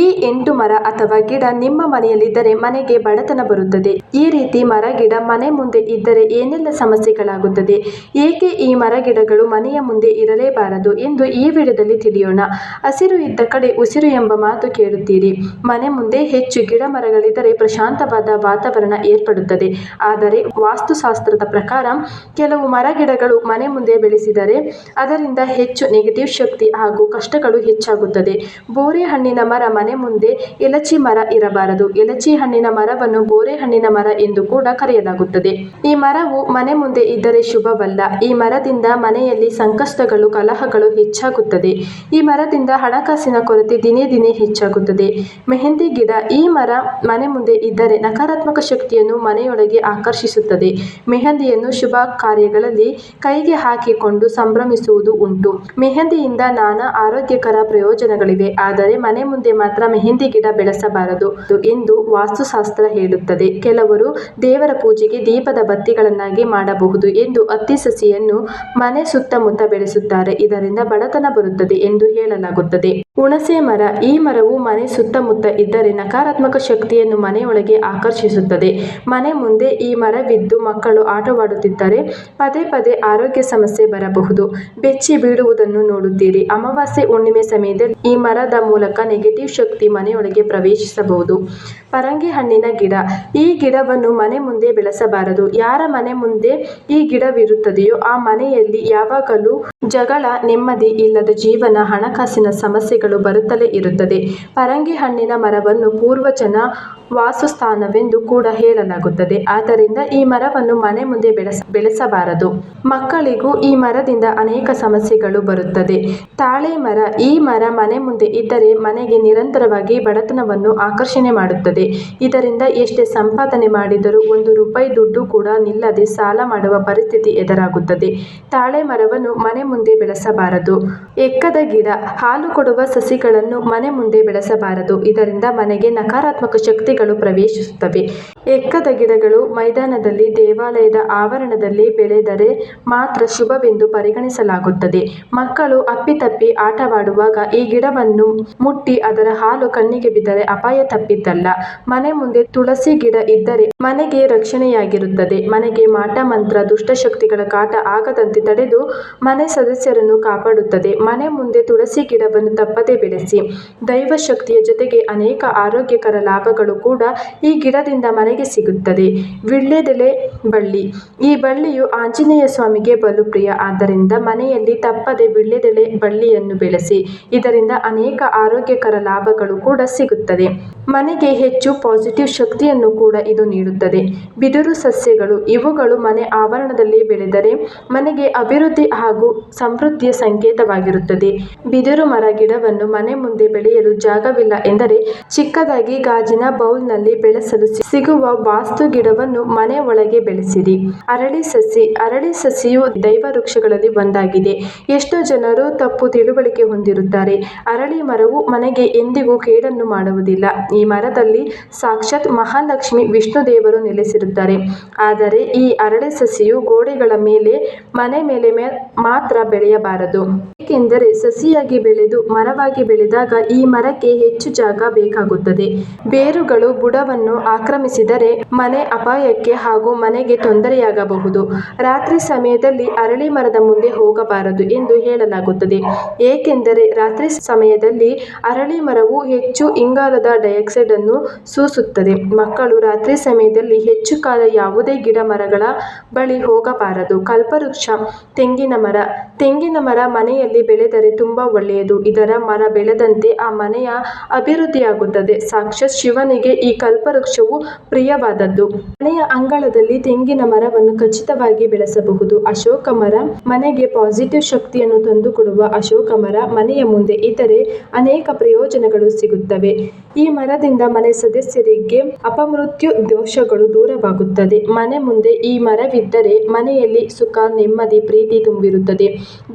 ಈ ಎಂಟು ಮರ ಅಥವಾ ಗಿಡ ನಿಮ್ಮ ಮನೆಯಲ್ಲಿದ್ದರೆ ಮನೆಗೆ ಬಡತನ ಬರುತ್ತದೆ. ಈ ರೀತಿ ಮರ, ಗಿಡ ಮನೆ ಮುಂದೆ ಇದ್ದರೆ ಏನೆಲ್ಲ ಸಮಸ್ಯೆಗಳಾಗುತ್ತದೆ? ಏಕೆ ಈ ಮರ, ಗಿಡಗಳು ಮನೆಯ ಮುಂದೆ ಇರಲೇಬಾರದು ಎಂದು ಈ ವಿಡಿಯೋದಲ್ಲಿ ತಿಳಿಯೋಣ. ಹಸಿರು ಇದ್ದ ಕಡೆ ಉಸಿರು ಎಂಬ ಮಾತು ಕೇಳುತ್ತೀರಿ. ಮನೆ ಮುಂದೆ ಹೆಚ್ಚು ಗಿಡ ಮರಗಳಿದ್ದರೆ ಪ್ರಶಾಂತವಾದ ವಾತಾವರಣ ಏರ್ಪಡುತ್ತದೆ. ಆದರೆ ವಾಸ್ತುಶಾಸ್ತ್ರದ ಪ್ರಕಾರ ಕೆಲವು ಮರ, ಗಿಡಗಳು ಮನೆ ಮುಂದೆ ಬೆಳೆಸಿದರೆ ಅದರಿಂದ ಹೆಚ್ಚು ನೆಗೆಟಿವ್ ಶಕ್ತಿ ಹಾಗೂ ಕಷ್ಟಗಳು ಹೆಚ್ಚಾಗುತ್ತದೆ. ಬೋರೆ ಹಣ್ಣಿನ ಮರ ಮನೆ ಮುಂದೆ ಎಲಚಿ ಮರ ಇರಬಾರದು. ಎಲಚಿ ಹಣ್ಣಿನ ಮರವನ್ನು ಬೋರೆ ಹಣ್ಣಿನ ಮರ ಎಂದು ಕೂಡ ಕರೆಯಲಾಗುತ್ತದೆ. ಈ ಮರವು ಮನೆ ಮುಂದೆ ಇದ್ದರೆ ಶುಭವಲ್ಲ. ಈ ಮರದಿಂದ ಮನೆಯಲ್ಲಿ ಸಂಕಷ್ಟಗಳು, ಕಲಹಗಳು ಹೆಚ್ಚಾಗುತ್ತದೆ. ಈ ಮರದಿಂದ ಹಣಕಾಸಿನ ಕೊರತೆ ದಿನೇ ದಿನೇ ಹೆಚ್ಚಾಗುತ್ತದೆ. ಮೆಹಂದಿ ಗಿಡ ಈ ಮರ ಮನೆ ಮುಂದೆ ಇದ್ದರೆ ನಕಾರಾತ್ಮಕ ಶಕ್ತಿಯನ್ನು ಮನೆಯೊಳಗೆ ಆಕರ್ಷಿಸುತ್ತದೆ. ಮೆಹಂದಿಯನ್ನು ಶುಭ ಕಾರ್ಯಗಳಲ್ಲಿ ಕೈಗೆ ಹಾಕಿಕೊಂಡು ಸಂಭ್ರಮಿಸುವುದು ಉಂಟು. ಮೆಹಂದಿಯಿಂದ ನಾನಾ ಆರೋಗ್ಯಕರ ಪ್ರಯೋಜನಗಳಿವೆ. ಆದರೆ ಮನೆ ಮುಂದೆ ಮಾತ್ರ ಮೆಹಂದಿ ಗಿಡ ಬೆಳೆಸಬಾರದು ಎಂದು ವಾಸ್ತುಶಾಸ್ತ್ರ ಹೇಳುತ್ತದೆ. ಕೆಲವರು ದೇವರ ಪೂಜೆಗೆ ದೀಪದ ಬತ್ತಿಗಳನ್ನಾಗಿ ಮಾಡಬಹುದು ಎಂದು ಅತ್ತಿ ಸಸಿಯನ್ನು ಮನೆ ಸುತ್ತಮುತ್ತ ಬೆಳೆಸುತ್ತಾರೆ. ಇದರಿಂದ ಬಡತನ ಬರುತ್ತದೆ ಎಂದು ಹೇಳಲಾಗುತ್ತದೆ. ಹುಣಸೆ ಮರ, ಈ ಮರವು ಮನೆ ಸುತ್ತಮುತ್ತ ಇದ್ದರೆ ನಕಾರಾತ್ಮಕ ಶಕ್ತಿಯನ್ನು ಮನೆಯೊಳಗೆ ಆಕರ್ಷಿಸುತ್ತದೆ. ಮನೆ ಮುಂದೆ ಈ ಮರವಿದ್ದು ಮಕ್ಕಳು ಆಟವಾಡುತ್ತಿದ್ದರೆ ಪದೇ ಪದೇ ಆರೋಗ್ಯ ಸಮಸ್ಯೆ ಬರಬಹುದು. ಬೆಚ್ಚಿ ಬೀಳುವುದನ್ನು ನೋಡುತ್ತೀರಿ. ಅಮಾವಾಸ್ಯೆ ಹುಣ್ಣಿಮೆ ಸಮಯದಲ್ಲಿ ಈ ಮರದ ಮೂಲಕ ನೆಗೆಟಿವ್ ಶಕ್ತಿ ಮನೆಯೊಳಗೆ ಪ್ರವೇಶಿಸಬಹುದು. ಪರಂಗಿ ಹಣ್ಣಿನ ಗಿಡ, ಈ ಗಿಡವನ್ನು ಮನೆ ಮುಂದೆ ಬೆಳೆಸಬಾರದು. ಯಾರ ಮನೆ ಮುಂದೆ ಈ ಗಿಡವಿರುತ್ತದೆಯೋ ಆ ಮನೆಯಲ್ಲಿ ಯಾವಾಗಲೂ ಜಗಳ, ನೆಮ್ಮದಿ ಇಲ್ಲದ ಜೀವನ, ಹಣಕಾಸಿನ ಸಮಸ್ಯೆಗಳು ಬರುತ್ತಲೇ ಇರುತ್ತದೆ. ಪರಂಗಿ ಹಣ್ಣಿನ ಮರವನ್ನು ಪೂರ್ವಜನ ವಾಸಸ್ಥಾನವೆಂದು ಕೂಡ ಹೇಳಲಾಗುತ್ತದೆ. ಆದ್ದರಿಂದ ಈ ಮರವನ್ನು ಮನೆ ಮುಂದೆ ಬೆಳೆಸ, ಬೆಳೆಸಬಾರದು. ಮಕ್ಕಳಿಗೂ ಈ ಮರದಿಂದ ಅನೇಕ ಸಮಸ್ಯೆಗಳು ಬರುತ್ತದೆ. ತಾಳೆ ಮರ, ಈ ಮರ ಮನೆ ಮುಂದೆ ಇದ್ದರೆ ಮನೆಗೆ ನಿರಂತರವಾಗಿ ಬಡತನವನ್ನು ಆಕರ್ಷಣೆ ಮಾಡುತ್ತದೆ. ಇದರಿಂದ ಎಷ್ಟೇ ಸಂಪಾದನೆ ಮಾಡಿದರೂ ಒಂದು ರೂಪಾಯಿ ದುಡ್ಡು ಕೂಡ ನಿಲ್ಲದೆ ಸಾಲ ಮಾಡುವ ಪರಿಸ್ಥಿತಿ ಎದುರಾಗುತ್ತದೆ. ತಾಳೆ ಮರವನ್ನು ಮನೆ ಮುಂದೆ ಬೆಳೆಸಬಾರದು. ಎಕ್ಕದ ಗಿಡ, ಹಾಲು ಕೊಡುವ ಸಸಿಗಳನ್ನು ಮನೆ ಮುಂದೆ ಬೆಳೆಸಬಾರದು. ಇದರಿಂದ ಮನೆಗೆ ನಕಾರಾತ್ಮಕ ಶಕ್ತಿಗಳು ಪ್ರವೇಶಿಸುತ್ತವೆ. ಎಕ್ಕದ ಗಿಡಗಳು ಮೈದಾನದಲ್ಲಿ, ದೇವಾಲಯದ ಆವರಣದಲ್ಲಿ ಬೆಳೆದರೆ ಮಾತ್ರ ಶುಭವೆಂದು ಪರಿಗಣಿಸಲಾಗುತ್ತದೆ. ಮಕ್ಕಳು ಅಪ್ಪಿತಪ್ಪಿ ಆಟವಾಡುವಾಗ ಈ ಗಿಡವನ್ನು ಮುಟ್ಟಿ ಅದರ ಹಾಲು ಕಣ್ಣಿಗೆ ಬಿದ್ದರೆ ಅಪಾಯ ತಪ್ಪಿದ್ದಲ್ಲ. ಮನೆ ಮುಂದೆ ತುಳಸಿ ಗಿಡ ಇದ್ದರೆ ಮನೆಗೆ ರಕ್ಷಣೆಯಾಗಿರುತ್ತದೆ. ಮನೆಗೆ ಮಾಟ, ಮಂತ್ರ ದುಷ್ಟಶಕ್ತಿಗಳ ಕಾಟ ಆಗದಂತೆ ತಡೆದು ಮನೆ ಸದಸ್ಯರನ್ನು ಕಾಪಾಡುತ್ತದೆ. ಮನೆ ಮುಂದೆ ತುಳಸಿ ಗಿಡವನ್ನು ತಪ್ಪದೆ ಬೆಳೆಸಿ. ದೈವ ಶಕ್ತಿಯ ಜೊತೆಗೆ ಅನೇಕ ಆರೋಗ್ಯಕರ ಲಾಭಗಳು ಕೂಡ ಈ ಗಿಡದಿಂದ ಮನೆಗೆ ಸಿಗುತ್ತದೆ. ವಿಳ್ಯದೆಲೆ ಬಳ್ಳಿ. ಈ ಬಳ್ಳಿಯು ಆಂಜನೇಯ ಸ್ವಾಮಿಗೆ ಬಲು ಪ್ರಿಯ. ಆದ್ದರಿಂದ ಮನೆಯಲ್ಲಿ ತಪ್ಪದೆ ವಿಳ್ಯದೆಲೆ ಬಳ್ಳಿಯನ್ನು ಬೆಳೆಸಿ. ಇದರಿಂದ ಅನೇಕ ಆರೋಗ್ಯಕರ ಲಾಭಗಳು ಕೂಡ ಸಿಗುತ್ತದೆ. ಮನೆಗೆ ಹೆಚ್ಚು ಪಾಸಿಟಿವ್ ಶಕ್ತಿಯನ್ನು ಕೂಡ ಇದು ನೀಡುತ್ತದೆ. ಬಿದಿರು ಸಸ್ಯಗಳು, ಇವುಗಳು ಮನೆ ಆವರಣದಲ್ಲಿ ಬೆಳೆದರೆ ಮನೆಗೆ ಅಭಿವೃದ್ಧಿ ಹಾಗೂ ಸಮೃದ್ಧಿಯ ಸಂಕೇತವಾಗಿರುತ್ತದೆ. ಬಿದಿರು ಮರ, ಗಿಡವನ್ನು ಮನೆ ಮುಂದೆ ಬೆಳೆಯಲು ಜಾಗವಿಲ್ಲ ಎಂದರೆ ಚಿಕ್ಕದಾಗಿ ಗಾಜಿನ ಬೌಲ್ನಲ್ಲಿ ಬೆಳೆಸಲು ಸಿಗುವ ವಾಸ್ತು ಗಿಡವನ್ನು ಮನೆ ಒಳಗೆ ಬೆಳೆಸಿರಿ. ಅರಳಿ ಸಸಿ, ಅರಳಿ ಸಸಿಯು ದೈವ ವೃಕ್ಷಗಳಲ್ಲಿ ಒಂದಾಗಿದೆ. ಎಷ್ಟೋ ಜನರು ತಪ್ಪು ತಿಳುವಳಿಕೆ ಹೊಂದಿರುತ್ತಾರೆ. ಅರಳಿ ಮರವು ಮನೆಗೆ ಎಂದಿಗೂ ಕೇಡನ್ನು ಮಾಡುವುದಿಲ್ಲ. ಈ ಮರದಲ್ಲಿ ಸಾಕ್ಷಾತ್ ಮಹಾಲಕ್ಷ್ಮಿ ವಿಷ್ಣು ದೇವರು ನೆಲೆಸಿರುತ್ತಾರೆ. ಆದರೆ ಈ ಅರಳೆ ಸಸಿಯು ಗೋಡೆಗಳ ಮೇಲೆ, ಮನೆ ಮೇಲೆ ಮಾತ್ರ ಬೆಳೆಯಬಾರದು. ಏಕೆಂದರೆ ಸಸಿಯಾಗಿ ಬೆಳೆದು ಮರವಾಗಿ ಬೆಳೆದಾಗ ಈ ಮರಕ್ಕೆ ಹೆಚ್ಚು ಜಾಗ ಬೇಕಾಗುತ್ತದೆ. ಬೇರುಗಳು ಬುಡವನ್ನು ಆಕ್ರಮಿಸಿದರೆ ಮನೆ ಅಪಾಯಕ್ಕೆ ಹಾಗೂ ಮನೆಗೆ ತೊಂದರೆಯಾಗಬಹುದು. ರಾತ್ರಿ ಸಮಯದಲ್ಲಿ ಅರಳಿ ಮರದ ಮುಂದೆ ಹೋಗಬಾರದು ಎಂದು ಹೇಳಲಾಗುತ್ತದೆ. ಏಕೆಂದರೆ ರಾತ್ರಿ ಸಮಯದಲ್ಲಿ ಅರಳಿ ಮರವು ಹೆಚ್ಚು ಇಂಗಾಲದ ಡೈಆಕ್ಸೈಡ್ ಅನ್ನು ಸೂಸುತ್ತದೆ. ಮಕ್ಕಳು ರಾತ್ರಿ ಸಮಯದಲ್ಲಿ ಹೆಚ್ಚು ಕಾಲ ಯಾವುದೇ ಗಿಡ ಮರಗಳ ಬಳಿ ಹೋಗಬಾರದು. ಕಲ್ಪವೃಕ್ಷ, ತೆಂಗಿನ ಮರ ತೆಂಗಿನ ಮರ ಮನೆಯಲ್ಲಿ ಬೆಳೆದರೆ ತುಂಬಾ ಒಳ್ಳೆಯದು. ಇದರ ಮರ ಬೆಳೆದಂತೆ ಆ ಮನೆಯ ಅಭಿವೃದ್ಧಿಯಾಗುತ್ತದೆ. ಸಾಕ್ಷಾತ್ ಶಿವನಿಗೆ ಈ ಕಲ್ಪವೃಕ್ಷವು ಪ್ರಿಯವಾದದ್ದು. ಮನೆಯ ಅಂಗಳದಲ್ಲಿ ತೆಂಗಿನ ಮರವನ್ನು ಖಚಿತವಾಗಿ ಬೆಳೆಸಬಹುದು. ಅಶೋಕ ಮರ ಮನೆಗೆ ಪಾಸಿಟಿವ್ ಶಕ್ತಿಯನ್ನು ತಂದುಕೊಡುವ ಅಶೋಕ ಮರ ಮನೆಯ ಮುಂದೆ ಇದ್ದರೆ ಅನೇಕ ಪ್ರಯೋಜನಗಳು ಸಿಗುತ್ತವೆ. ಈ ಮರದಿಂದ ಮನೆ ಸದಸ್ಯರಿಗೆ ಅಪಮೃತ್ಯು ದೋಷಗಳು ದೂರವಾಗುತ್ತದೆ. ಮನೆ ಮುಂದೆ ಈ ಮರವಿದ್ದರೆ ಮನೆಯಲ್ಲಿ ಸುಖ, ನೆಮ್ಮದಿ, ಪ್ರೀತಿ ತುಂಬಿರುತ್ತದೆ.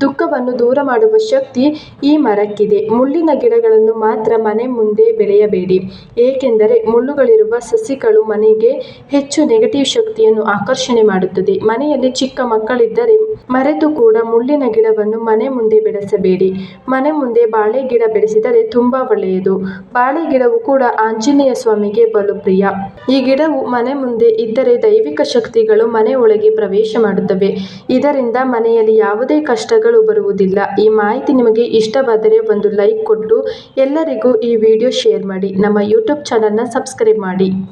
ದುಃಖವನ್ನು ದೂರ ಮಾಡುವ ಶಕ್ತಿ ಈ ಮರಕ್ಕಿದೆ. ಮುಳ್ಳಿನ ಗಿಡಗಳನ್ನು ಮಾತ್ರ ಮನೆ ಮುಂದೆ ಬೆಳೆಯಬೇಡಿ. ಏಕೆಂದರೆ ಮುಳ್ಳುಗಳಿರುವ ಸಸಿಗಳು ಮನೆಗೆ ಹೆಚ್ಚು ನೆಗೆಟಿವ್ ಶಕ್ತಿಯನ್ನು ಆಕರ್ಷಣೆ ಮಾಡುತ್ತದೆ. ಮನೆಯಲ್ಲಿ ಚಿಕ್ಕ ಮಕ್ಕಳಿದ್ದರೆ ಮರೆತು ಕೂಡ ಮುಳ್ಳಿನ ಗಿಡವನ್ನು ಮನೆ ಮುಂದೆ ಬೆಳೆಸಬೇಡಿ. ಮನೆ ಮುಂದೆ ಬಾಳೆ ಗಿಡ ಬೆಳೆಸಿದರೆ ತುಂಬಾ ಒಳ್ಳೆಯದು. ಬಾಳೆ ಗಿಡವು ಕೂಡ ಆಂಜನೇಯ ಸ್ವಾಮಿಗೆ ಬಲು ಪ್ರಿಯ. ಈ ಗಿಡವು ಮನೆ ಮುಂದೆ ಇದ್ದರೆ ದೈವಿಕ ಶಕ್ತಿಗಳು ಮನೆ ಒಳಗೆ ಪ್ರವೇಶ ಮಾಡುತ್ತವೆ. ಇದರಿಂದ ಮನೆಯಲ್ಲಿ ಯಾವುದೇ ಕಷ್ಟಗಳು ಬರುವುದಿಲ್ಲ. ಈ ಮಾಹಿತಿ ನಿಮಗೆ ಇಷ್ಟವಾದರೆ ಒಂದು ಲೈಕ್ ಕೊಟ್ಟು ಎಲ್ಲರಿಗೂ ಈ ವಿಡಿಯೋ ಶೇರ್ ಮಾಡಿ. ನಮ್ಮ ಯೂಟ್ಯೂಬ್ ಚಾನಲ್ನ ಸಬ್ಸ್ಕ್ರೈಬ್ ಮಾಡಿ.